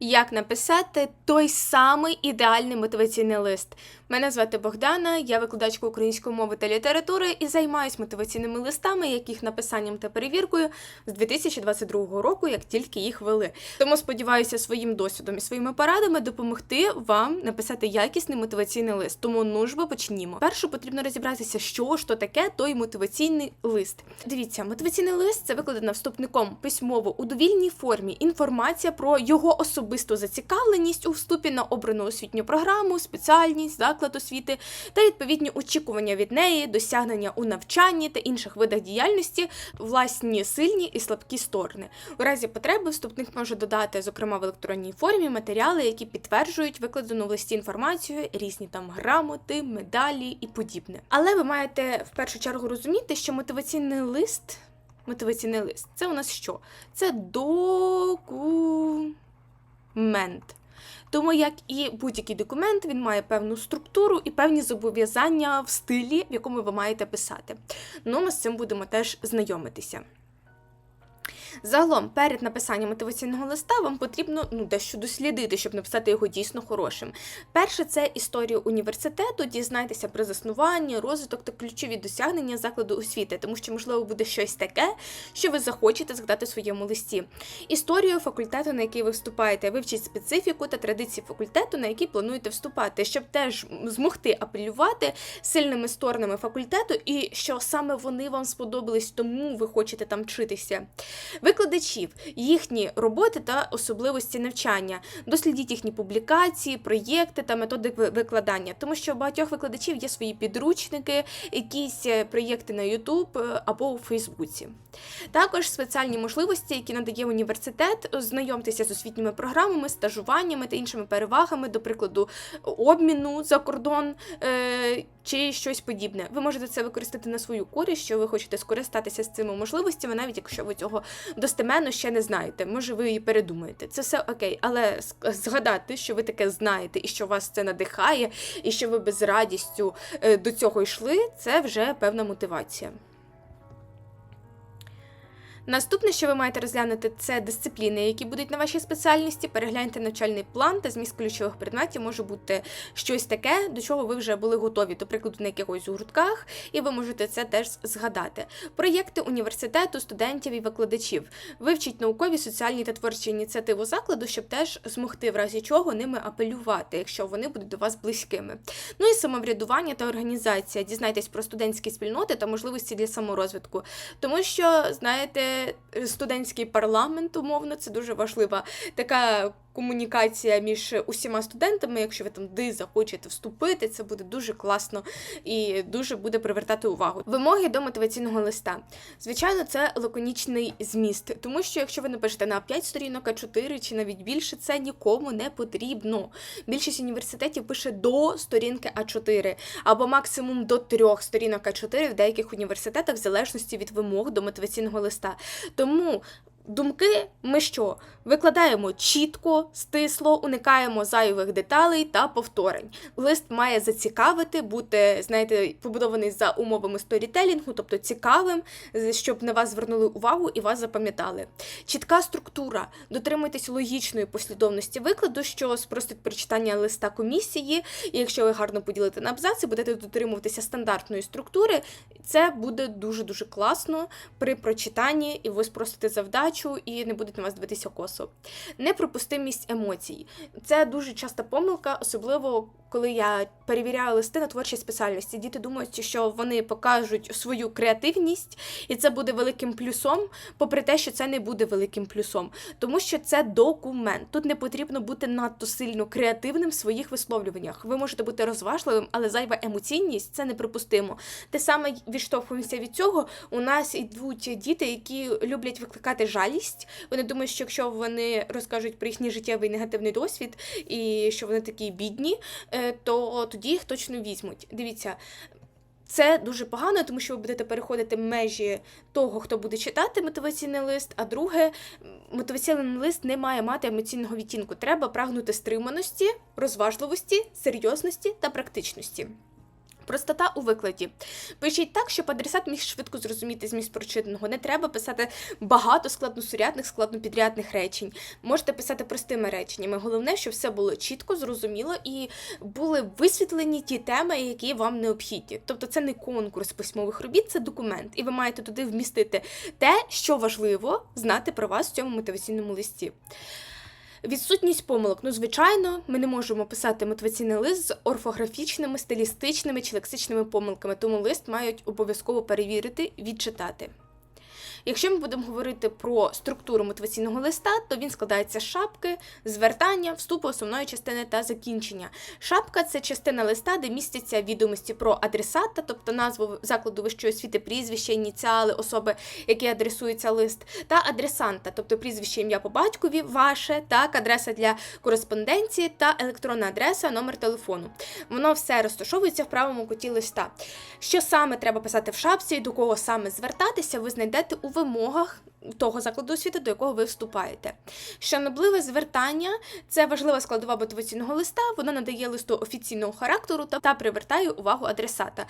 Як написати той самий ідеальний мотиваційний лист? Мене звати Богдана, я викладачка української мови та літератури і займаюся мотиваційними листами, як їх написанням та перевіркою з 2022 року, як тільки їх вели. Тому сподіваюся своїм досвідом і своїми порадами допомогти вам написати якісний мотиваційний лист. Тому ну ж бо почнімо. Перше потрібно розібратися, що ж то таке той мотиваційний лист. Дивіться, мотиваційний лист це викладена вступником письмово у довільній формі інформація про його особисту зацікавленість у вступі на обрану освітню програму, спеціальність, заклад освіти та відповідні очікування від неї, досягнення у навчанні та інших видах діяльності, власні сильні і слабкі сторони. У разі потреби вступник може додати, зокрема в електронній формі, матеріали, які підтверджують викладену в листі інформацію, різні там грамоти, медалі і подібне. Але ви маєте в першу чергу розуміти, що мотиваційний лист. Мотиваційний лист це у нас що? Це документ. Тому, як і будь-який документ, він має певну структуру і певні зобов'язання в стилі, в якому ви маєте писати. Ну, ми з цим будемо теж знайомитися. Загалом, перед написанням мотиваційного листа вам потрібно ну, дещо дослідити, щоб написати його дійсно хорошим. Перше, це історія університету, дізнайтеся про заснування, розвиток та ключові досягнення закладу освіти, тому що, можливо, буде щось таке, що ви захочете згадати в своєму листі. Історію факультету, на який ви вступаєте, вивчіть специфіку та традиції факультету, на який плануєте вступати, щоб теж змогти апелювати сильними сторонами факультету, і що саме вони вам сподобались, тому ви хочете там вчитися викладачів, їхні роботи та особливості навчання. Дослідіть їхні публікації, проєкти та методи викладання, тому що у багатьох викладачів є свої підручники, якісь е, проєкти на YouTube е, або у Фейсбуці. Також спеціальні можливості, які надає університет, знайомтеся з освітніми програмами, стажуваннями та іншими перевагами, до прикладу, обміну за кордон е, чи щось подібне. Ви можете це використати на свою користь, що ви хочете скористатися з цими можливостями, навіть якщо ви цього достеменно ще не знаєте. Може, ви і передумаєте. Це все окей, але згадати, що ви таке знаєте, і що вас це надихає, і що ви без радістю е, до цього йшли, це вже певна мотивація. Наступне, що ви маєте розглянути, це дисципліни, які будуть на вашій спеціальності. Перегляньте навчальний план та зміст ключових предметів може бути щось таке, до чого ви вже були готові, до прикладу, на якихось гуртках, і ви можете це теж згадати. Проєкти університету, студентів і викладачів. Вивчіть наукові, соціальні та творчі ініціативи закладу, щоб теж змогти в разі чого ними апелювати, якщо вони будуть до вас близькими. Ну і самоврядування та організація. Дізнайтесь про студентські спільноти та можливості для саморозвитку. Тому що, знаєте, студентський парламент, умовно, це дуже важлива така комунікація між усіма студентами. Якщо ви там де захочете вступити, це буде дуже класно і дуже буде привертати увагу. Вимоги до мотиваційного листа. Звичайно, це лаконічний зміст, тому що якщо ви напишете на 5 сторінок А4 чи навіть більше, це нікому не потрібно. Більшість університетів пише до сторінки А4 або максимум до трьох сторінок А4 в деяких університетах, в залежності від вимог до мотиваційного листа. Тому думки ми що? Викладаємо чітко, стисло, уникаємо зайвих деталей та повторень. Лист має зацікавити, бути, знаєте, побудований за умовами сторітелінгу, тобто цікавим, щоб на вас звернули увагу і вас запам'ятали. Чітка структура. Дотримуйтесь логічної послідовності викладу, що спростить прочитання листа комісії. І якщо ви гарно поділите на абзаци, будете дотримуватися стандартної структури, це буде дуже дуже класно при прочитанні, і ви спростите завдачу, і не будуть на вас дивитися косо. Неприпустимість емоцій. Це дуже часта помилка, особливо коли я перевіряю листи на творчій спеціальності. Діти думають, що вони покажуть свою креативність, і це буде великим плюсом, попри те, що це не буде великим плюсом, тому що це документ. Тут не потрібно бути надто сильно креативним в своїх висловлюваннях. Ви можете бути розважливим, але зайва емоційність це неприпустимо. Те саме відштовхуємося від цього. У нас ідуть діти, які люблять викликати жалість. Вони думають, що якщо вони розкажуть про їхній життєвий негативний досвід і що вони такі бідні, то тоді їх точно візьмуть. Дивіться. Це дуже погано, тому що ви будете переходити межі того, хто буде читати мотиваційний лист. А друге, мотиваційний лист не має мати емоційного відтінку. Треба прагнути стриманості, розважливості, серйозності та практичності. Простота у викладі. Пишіть так, щоб адресат міг швидко зрозуміти зміст прочитаного. Не треба писати багато складносурядних, складнопідрядних речень. Можете писати простими реченнями. Головне, щоб все було чітко, зрозуміло і були висвітлені ті теми, які вам необхідні. Тобто це не конкурс письмових робіт, це документ, і ви маєте туди вмістити те, що важливо знати про вас в цьому мотиваційному листі. Відсутність помилок. Ну, звичайно, ми не можемо писати мотиваційний лист з орфографічними, стилістичними чи лексичними помилками, тому лист мають обов'язково перевірити, відчитати. Якщо ми будемо говорити про структуру мотиваційного листа, то він складається з шапки, звертання, вступу основної частини та закінчення. Шапка це частина листа, де містяться відомості про адресата, тобто назву закладу вищої освіти, прізвище, ініціали особи, які адресується лист, та адресанта, тобто прізвище ім'я по батькові, ваше, так, адреса для кореспонденції та електронна адреса, номер телефону. Воно все розташовується в правому куті листа. Що саме треба писати в шапці і до кого саме звертатися, ви знайдете у вимогах того закладу освіти, до якого ви вступаєте. Шанобливе звертання це важлива складова мотиваційного листа, воно надає листу офіційного характеру та, та привертає увагу адресата.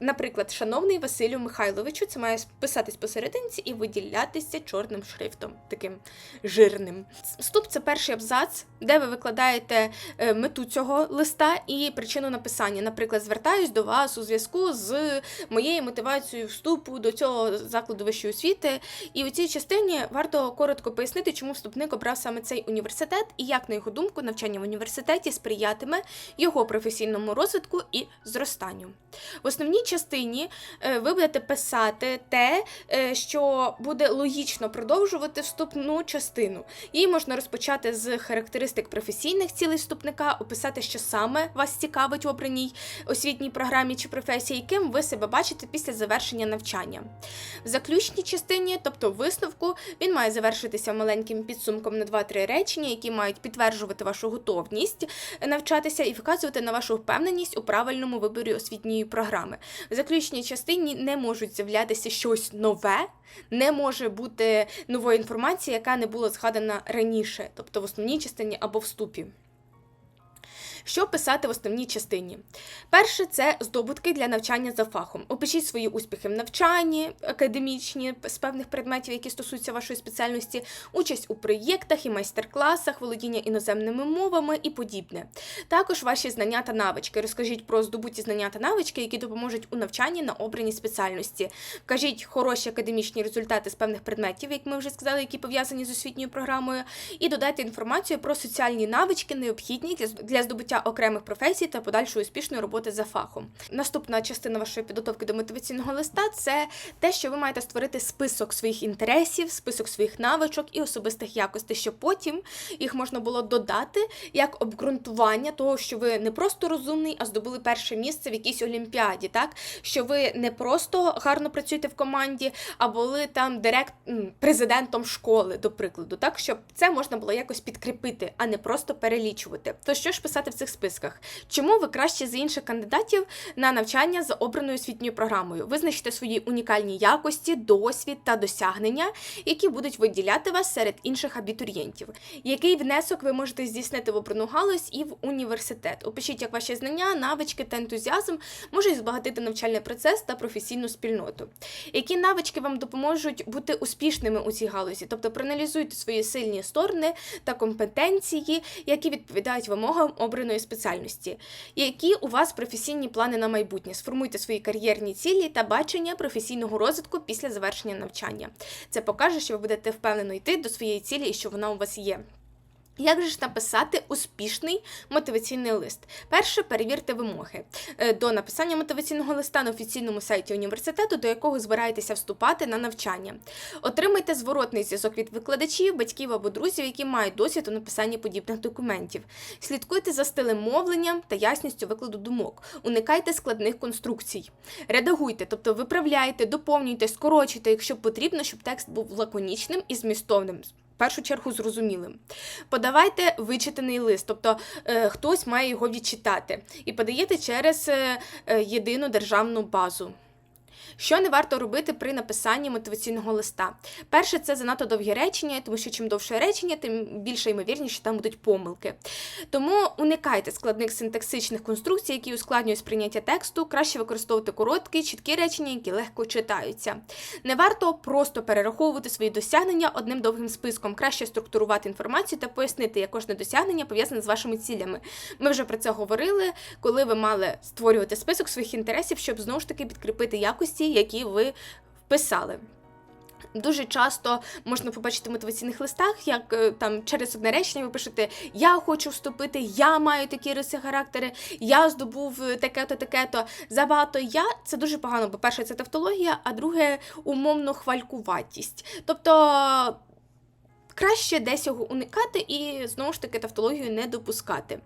Наприклад, шановний Василю Михайловичу, це має писатись посерединці і виділятися чорним шрифтом, таким жирним. Вступ це перший абзац, де ви викладаєте е, мету цього листа і причину написання. Наприклад, звертаюсь до вас у зв'язку з моєю мотивацією вступу до цього закладу вищої освіти. І цій частині варто коротко пояснити, чому вступник обрав саме цей університет і як, на його думку, навчання в університеті сприятиме його професійному розвитку і зростанню. В основній частині е, ви будете писати те, е, що буде логічно продовжувати вступну частину. Її можна розпочати з характеристик професійних цілей вступника, описати, що саме вас цікавить в обраній освітній програмі чи професії, яким ви себе бачите після завершення навчання. В заключній частині, тобто висновку, він має завершитися маленьким підсумком на 2-3 речення, які мають підтверджувати вашу готовність навчатися і вказувати на вашу впевненість у правильному виборі освітньої програми. В заключній частині не можуть з'являтися щось нове, не може бути нової інформації, яка не була згадана раніше, тобто в основній частині або вступі. Що писати в основній частині? Перше це здобутки для навчання за фахом. Опишіть свої успіхи в навчанні, академічні з певних предметів, які стосуються вашої спеціальності, участь у проєктах і майстер-класах, володіння іноземними мовами і подібне. Також ваші знання та навички. Розкажіть про здобуті знання та навички, які допоможуть у навчанні на обраній спеціальності. Вкажіть хороші академічні результати з певних предметів, як ми вже сказали, які пов'язані з освітньою програмою, і додайте інформацію про соціальні навички, необхідні для- для здобуття окремих професій та подальшої успішної роботи за фахом. Наступна частина вашої підготовки до мотиваційного листа це те, що ви маєте створити список своїх інтересів, список своїх навичок і особистих якостей, щоб потім їх можна було додати як обґрунтування того, що ви не просто розумний, а здобули перше місце в якійсь олімпіаді, так що ви не просто гарно працюєте в команді, а були там директ президентом школи, до прикладу, так щоб це можна було якось підкріпити, а не просто перелічувати. То що ж писати в цих списках? Чому ви краще за інших кандидатів на навчання за обраною освітньою програмою? Визначте свої унікальні якості, досвід та досягнення, які будуть виділяти вас серед інших абітурієнтів. Який внесок ви можете здійснити в обрану галузь і в університет? Опишіть, як ваші знання, навички та ентузіазм можуть збагатити навчальний процес та професійну спільноту. Які навички вам допоможуть бути успішними у цій галузі? Тобто проаналізуйте свої сильні сторони та компетенції, які відповідають вимогам обраної спеціальності. Які у вас професійні плани на майбутнє? Сформуйте свої кар'єрні цілі та бачення професійного розвитку після завершення навчання. Це покаже, що ви будете впевнено йти до своєї цілі і що вона у вас є. Як же ж написати успішний мотиваційний лист? Перше, перевірте вимоги е, до написання мотиваційного листа на офіційному сайті університету, до якого збираєтеся вступати на навчання. Отримайте зворотний зв'язок від викладачів, батьків або друзів, які мають досвід у написанні подібних документів. Слідкуйте за стилем мовлення та ясністю викладу думок. Уникайте складних конструкцій. Редагуйте, тобто виправляйте, доповнюйте, скорочуйте, якщо потрібно, щоб текст був лаконічним і змістовним. В першу чергу зрозумілим. Подавайте вичитаний лист, тобто е, хтось має його відчитати, і подаєте через е, е, єдину державну базу. Що не варто робити при написанні мотиваційного листа? Перше, це занадто довгі речення, тому що чим довше речення, тим більше ймовірніше, що там будуть помилки. Тому уникайте складних синтаксичних конструкцій, які ускладнюють сприйняття тексту. Краще використовувати короткі, чіткі речення, які легко читаються. Не варто просто перераховувати свої досягнення одним довгим списком. Краще структурувати інформацію та пояснити, як кожне досягнення пов'язане з вашими цілями. Ми вже про це говорили, коли ви мали створювати список своїх інтересів, щоб знову ж таки підкріпити якості, які ви вписали. Дуже часто можна побачити в мотиваційних листах, як е, там через одне речення ви пишете Я хочу вступити, я маю такі риси характери, я здобув е, таке-то, таке-то. Забагато я це дуже погано. Бо перше, це тавтологія, а друге умовно хвалькуватість. Тобто. Краще десь його уникати і знову ж таки тавтологію не допускати.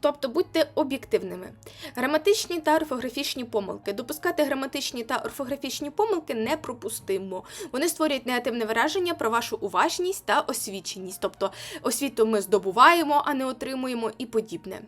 Тобто будьте об'єктивними. Граматичні та орфографічні помилки. Допускати граматичні та орфографічні помилки непропустимо. Вони створюють негативне враження про вашу уважність та освіченість. Тобто освіту ми здобуваємо, а не отримуємо і подібне.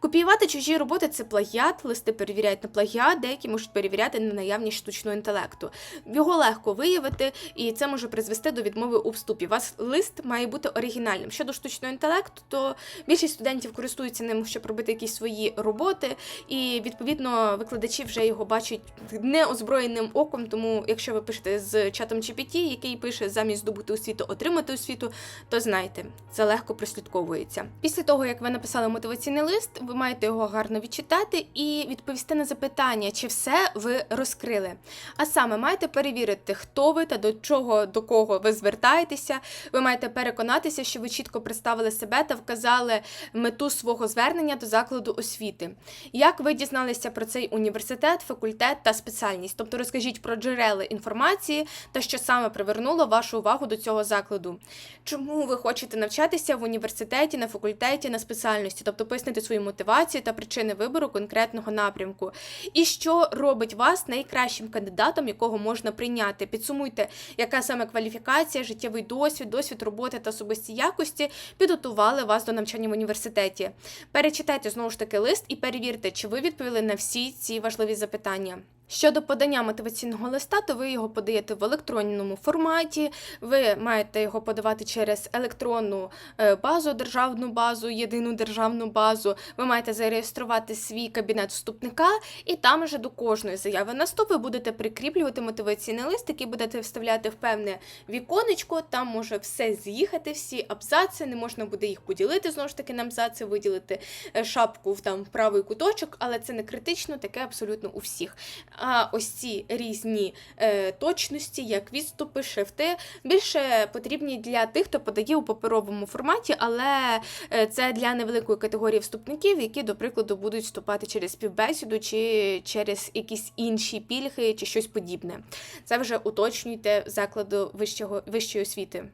Копіювати чужі роботи це плагіат, листи перевіряють на плагіат, деякі можуть перевіряти на наявність штучного інтелекту. Його легко виявити, і це може призвести до відмови у вступі. Вас лист має бути оригінальним. Щодо штучного інтелекту, то більшість студентів користуються ним, щоб робити якісь свої роботи, і відповідно викладачі вже його бачать неозброєним оком. Тому, якщо ви пишете з чатом GPT, який пише замість здобути освіту, отримати освіту, то знайте, це легко прослідковується. Після того, як ви написали мотиваційний лист, ви маєте його гарно відчитати і відповісти на запитання, чи все ви розкрили. А саме маєте перевірити, хто ви та до чого до кого ви звертаєтеся. Ви маєте переконатися, що ви чітко представили себе та вказали мету свого звернення до закладу освіти. Як ви дізналися про цей університет, факультет та спеціальність? Тобто розкажіть про джерела інформації та що саме привернуло вашу увагу до цього закладу. Чому ви хочете навчатися в університеті, на факультеті, на спеціальності, тобто пояснити свою мотивацію та причини вибору конкретного напрямку. І що робить вас найкращим кандидатом, якого можна прийняти? Підсумуйте, яка саме кваліфікація, життєвий досвід, досвід роботи та особисті якості підготували вас до навчання в університеті. Перечитайте знову ж таки лист і перевірте, чи ви відповіли на всі ці важливі запитання. Щодо подання мотиваційного листа, то ви його подаєте в електронному форматі, ви маєте його подавати через електронну е, базу, державну базу, єдину державну базу. Ви маєте зареєструвати свій кабінет вступника, і там вже до кожної заяви на вступ ви будете прикріплювати мотиваційний лист, який будете вставляти в певне віконечко. Там може все з'їхати, всі абзаци, не можна буде їх поділити знову ж таки на абзаци, виділити е, шапку в там правий куточок, але це не критично, таке абсолютно у всіх. А ось ці різні е, точності, як відступи, шрифти, більше потрібні для тих, хто подає у паперовому форматі, але е, це для невеликої категорії вступників, які, до прикладу, будуть вступати через співбесіду чи через якісь інші пільги чи щось подібне. Це вже уточнюйте закладу вищого, вищої освіти.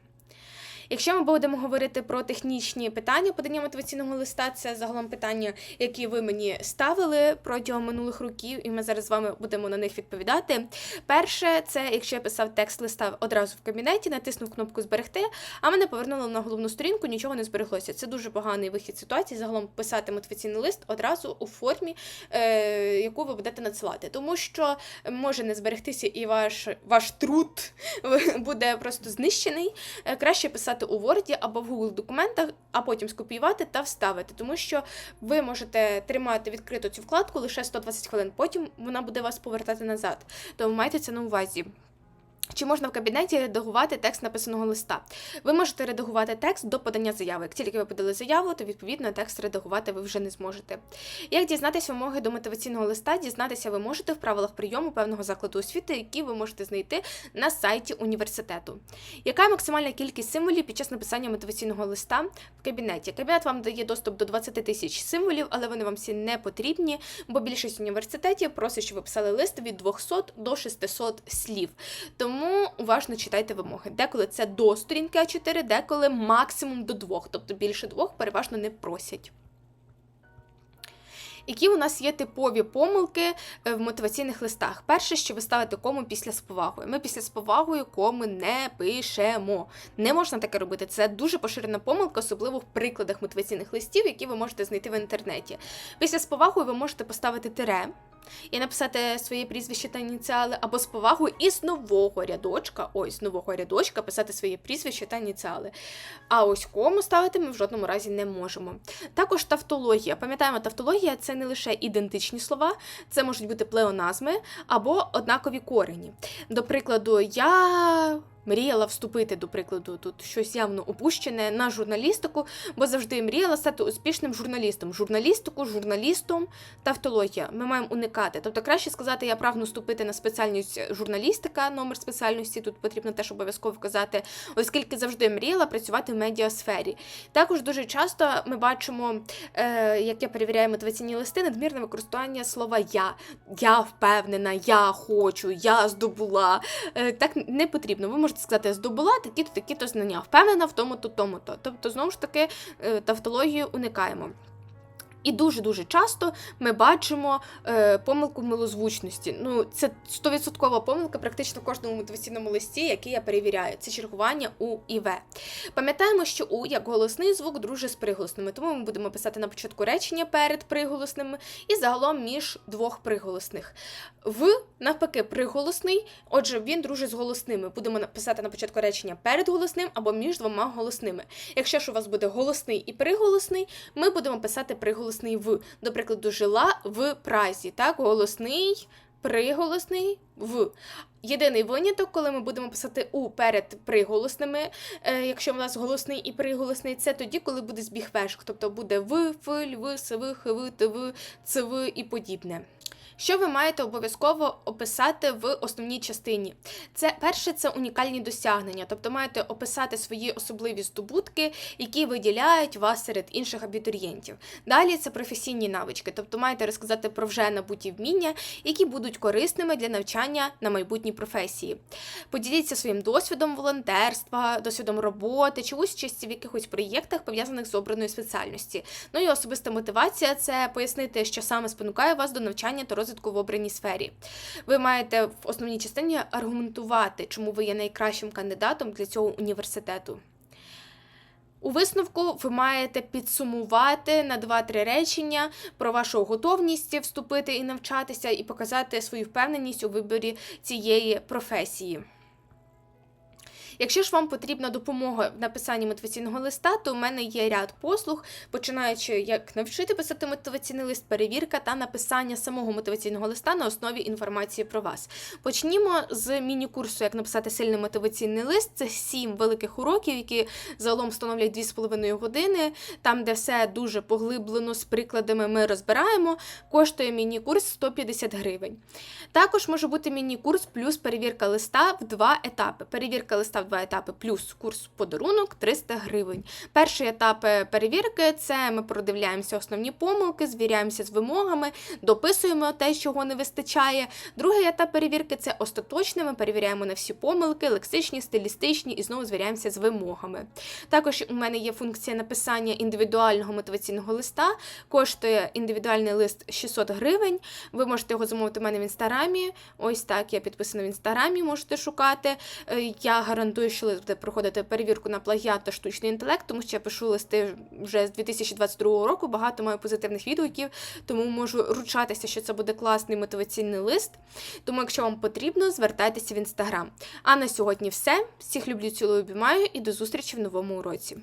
Якщо ми будемо говорити про технічні питання подання мотиваційного листа, це загалом питання, які ви мені ставили протягом минулих років, і ми зараз з вами будемо на них відповідати. Перше, це якщо я писав текст листа одразу в кабінеті, натиснув кнопку Зберегти, а мене повернуло на головну сторінку, нічого не збереглося. Це дуже поганий вихід ситуації. Загалом писати мотиваційний лист одразу у формі, е, яку ви будете надсилати, тому що може не зберегтися і ваш, ваш труд буде просто знищений. Е, краще писати у Word або в Google документах, а потім скопіювати та вставити, тому що ви можете тримати відкриту цю вкладку лише 120 хвилин, потім вона буде вас повертати назад. Тому майте це на увазі. Чи можна в кабінеті редагувати текст написаного листа? Ви можете редагувати текст до подання заяви. Як тільки ви подали заяву, то відповідно текст редагувати ви вже не зможете. Як дізнатися вимоги до мотиваційного листа? Дізнатися ви можете в правилах прийому певного закладу освіти, які ви можете знайти на сайті університету. Яка максимальна кількість символів під час написання мотиваційного листа в кабінеті? Кабінет вам дає доступ до 20 тисяч символів, але вони вам всі не потрібні, бо більшість університетів просить, щоб ви писали лист від 200 до 600 слів. Тому тому уважно читайте вимоги. Деколи це до сторінки А4, деколи максимум до двох, тобто більше двох переважно не просять. Які у нас є типові помилки е, в мотиваційних листах? Перше, що ви ставите кому після з. Ми після з повагою коми не пишемо. Не можна таке робити. Це дуже поширена помилка, особливо в прикладах мотиваційних листів, які ви можете знайти в інтернеті. Після з ви можете поставити тире. І написати своє прізвище та ініціали, або з повагою і з нового рядочка, ось з нового рядочка писати своє прізвище та ініціали. А ось кому ставити ми в жодному разі не можемо. Також тавтологія. Пам'ятаємо, тавтологія це не лише ідентичні слова, це можуть бути плеоназми або однакові корені. До прикладу, я. Мріяла вступити, до прикладу, тут щось явно опущене на журналістику, бо завжди мріяла стати успішним журналістом. Журналістику, журналістом, тавтологія. Ми маємо уникати. Тобто краще сказати, я прагну вступити на спеціальність журналістика, номер спеціальності. Тут потрібно теж обов'язково вказати, оскільки завжди мріяла працювати в медіасфері. Також дуже часто ми бачимо, е, як я перевіряю мотиваційні листи, надмірне використання слова я. Я впевнена, я хочу, я здобула. Е, так не потрібно. Ви можете сказати, здобула такі-то, такі-то знання, впевнена в тому-то, тому-то. Тобто, знову ж таки, е, тавтологію уникаємо. І дуже-дуже часто ми бачимо е, помилку милозвучності. Ну, це 100% помилка практично в кожному мотиваційному листі, який я перевіряю. Це чергування У і В. Пам'ятаємо, що У як голосний звук друже з приголосними, тому ми будемо писати на початку речення перед приголосними і загалом між двох приголосних. В, навпаки, приголосний, отже, він дружить з голосними. Будемо писати на початку речення перед голосним або між двома голосними. Якщо ж у вас буде голосний і приголосний, ми будемо писати приголосний в. До прикладу, жила в Празі. Так, голосний, приголосний в. Єдиний виняток, коли ми будемо писати у перед приголосними, е, якщо в нас голосний і приголосний, це тоді, коли буде збіг вешк, тобто буде в, филь, в, св, хв, тв, цв і подібне. Що ви маєте обов'язково описати в основній частині? Це перше, це унікальні досягнення, тобто маєте описати свої особливі здобутки, які виділяють вас серед інших абітурієнтів. Далі це професійні навички, тобто маєте розказати про вже набуті вміння, які будуть корисними для навчання на майбутній професії. Поділіться своїм досвідом волонтерства, досвідом роботи чи участі в якихось проєктах, пов'язаних з обраною спеціальності. Ну і особиста мотивація це пояснити, що саме спонукає вас до навчання та розвитку в обраній сфері. Ви маєте в основній частині аргументувати, чому ви є найкращим кандидатом для цього університету. У висновку ви маєте підсумувати на 2-3 речення про вашу готовність вступити і навчатися, і показати свою впевненість у виборі цієї професії. Якщо ж вам потрібна допомога в написанні мотиваційного листа, то у мене є ряд послуг, починаючи як навчити писати мотиваційний лист, перевірка та написання самого мотиваційного листа на основі інформації про вас. Почнімо з міні-курсу, як написати сильний мотиваційний лист. Це сім великих уроків, які загалом становлять 2,5 години. Там, де все дуже поглиблено з прикладами, ми розбираємо. Коштує міні-курс 150 гривень. Також може бути міні-курс плюс перевірка листа в два етапи. Перевірка листа в два етапи плюс курс подарунок 300 гривень. Перший етап перевірки це ми продивляємося основні помилки, звіряємося з вимогами, дописуємо те, чого не вистачає. Другий етап перевірки це остаточне. Ми перевіряємо на всі помилки, лексичні, стилістичні і знову звіряємося з вимогами. Також у мене є функція написання індивідуального мотиваційного листа. Коштує індивідуальний лист 600 гривень. Ви можете його замовити в мене в інстаграмі. Ось так я підписана в інстаграмі, можете шукати. Е, Я гарантую, що лист буде проходити перевірку на плагіат та штучний інтелект, тому що я пишу листи вже з 2022 року. Багато маю позитивних відгуків, тому можу ручатися, що це буде класний мотиваційний лист. Тому, якщо вам потрібно, звертайтеся в інстаграм. А на сьогодні все. Всіх люблю, цілую, обіймаю і до зустрічі в новому уроці.